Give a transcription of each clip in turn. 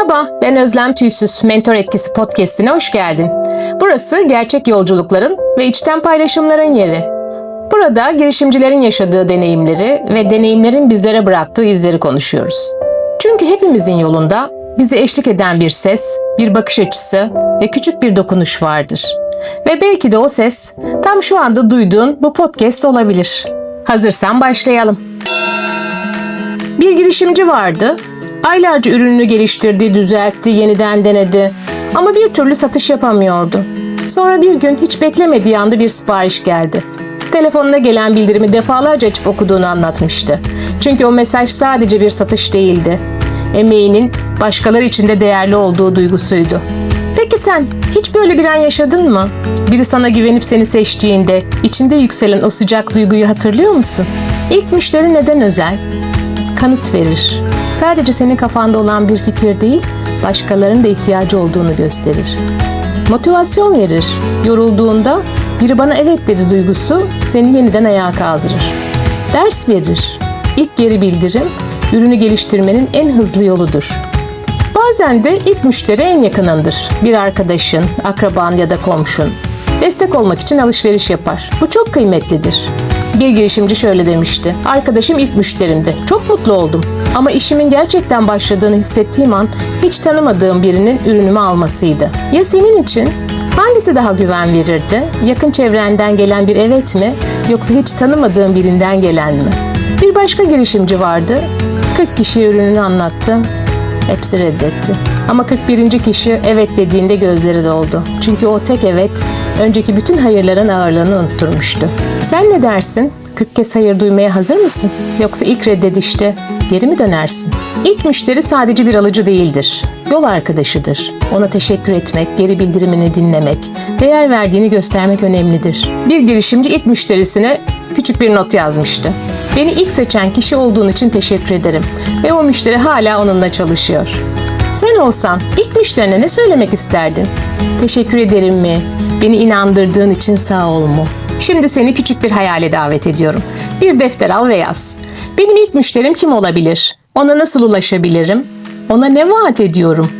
Merhaba, ben Özlem Tüysüz. Mentor Etkisi Podcast'ine hoş geldin. Burası gerçek yolculukların ve içten paylaşımların yeri. Burada girişimcilerin yaşadığı deneyimleri ve deneyimlerin bizlere bıraktığı izleri konuşuyoruz. Çünkü hepimizin yolunda bizi eşlik eden bir ses, bir bakış açısı ve küçük bir dokunuş vardır. Ve belki de o ses tam şu anda duyduğun bu podcast olabilir. Hazırsan başlayalım. Bir girişimci vardı. Aylarca ürününü geliştirdi, düzeltti, yeniden denedi. Ama bir türlü satış yapamıyordu. Sonra bir gün hiç beklemediği anda bir sipariş geldi. Telefonuna gelen bildirimi defalarca açıp okuduğunu anlatmıştı. Çünkü o mesaj sadece bir satış değildi. Emeğinin başkaları için de değerli olduğu duygusuydu. Peki sen hiç böyle bir an yaşadın mı? Biri sana güvenip seni seçtiğinde içinde yükselen o sıcak duyguyu hatırlıyor musun? İlk müşteri neden özel? kanıt verir. Sadece senin kafanda olan bir fikir değil, başkalarının da ihtiyacı olduğunu gösterir. Motivasyon verir. Yorulduğunda biri bana evet dedi duygusu seni yeniden ayağa kaldırır. Ders verir. İlk geri bildirim ürünü geliştirmenin en hızlı yoludur. Bazen de ilk müşteri en yakınındır. Bir arkadaşın, akraban ya da komşun. Destek olmak için alışveriş yapar. Bu çok kıymetlidir. Bir girişimci şöyle demişti. Arkadaşım ilk müşterimdi. Çok mutlu oldum. Ama işimin gerçekten başladığını hissettiğim an hiç tanımadığım birinin ürünümü almasıydı. Ya senin için? Hangisi daha güven verirdi? Yakın çevrenden gelen bir evet mi yoksa hiç tanımadığın birinden gelen mi? Bir başka girişimci vardı. 40 kişiye ürününü anlattı. Hepsi reddetti. Ama 41. kişi evet dediğinde gözleri doldu. Çünkü o tek evet önceki bütün hayırların ağırlığını unutturmuştu. Sen ne dersin? 40 kez hayır duymaya hazır mısın? Yoksa ilk reddedişte geri mi dönersin? İlk müşteri sadece bir alıcı değildir. Yol arkadaşıdır. Ona teşekkür etmek, geri bildirimini dinlemek, değer verdiğini göstermek önemlidir. Bir girişimci ilk müşterisine küçük bir not yazmıştı. Beni ilk seçen kişi olduğun için teşekkür ederim ve o müşteri hala onunla çalışıyor. Sen olsan ilk müşterine ne söylemek isterdin? Teşekkür ederim mi? Beni inandırdığın için sağ ol mu? Şimdi seni küçük bir hayale davet ediyorum. Bir defter al ve yaz. Benim ilk müşterim kim olabilir? Ona nasıl ulaşabilirim? Ona ne vaat ediyorum?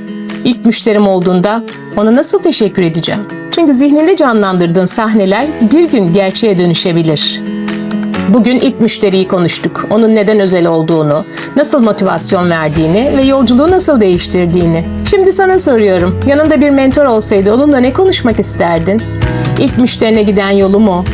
İlk müşterim olduğunda ona nasıl teşekkür edeceğim? Çünkü zihninde canlandırdığın sahneler bir gün gerçeğe dönüşebilir. Bugün ilk müşteriyi konuştuk. Onun neden özel olduğunu, nasıl motivasyon verdiğini ve yolculuğu nasıl değiştirdiğini. Şimdi sana soruyorum. Yanında bir mentor olsaydı onunla ne konuşmak isterdin? İlk müşterine giden yolu mu?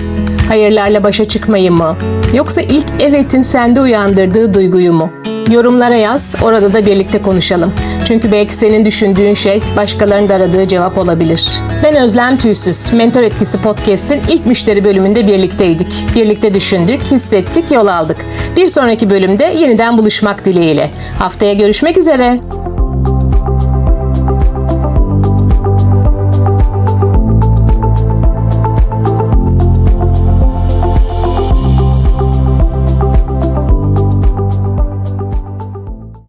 Hayırlarla başa çıkmayı mı? Yoksa ilk evetin sende uyandırdığı duyguyu mu? Yorumlara yaz, orada da birlikte konuşalım. Çünkü belki senin düşündüğün şey başkalarının da aradığı cevap olabilir. Ben Özlem Tüysüz. Mentor Etkisi Podcast'in ilk müşteri bölümünde birlikteydik. Birlikte düşündük, hissettik, yol aldık. Bir sonraki bölümde yeniden buluşmak dileğiyle. Haftaya görüşmek üzere.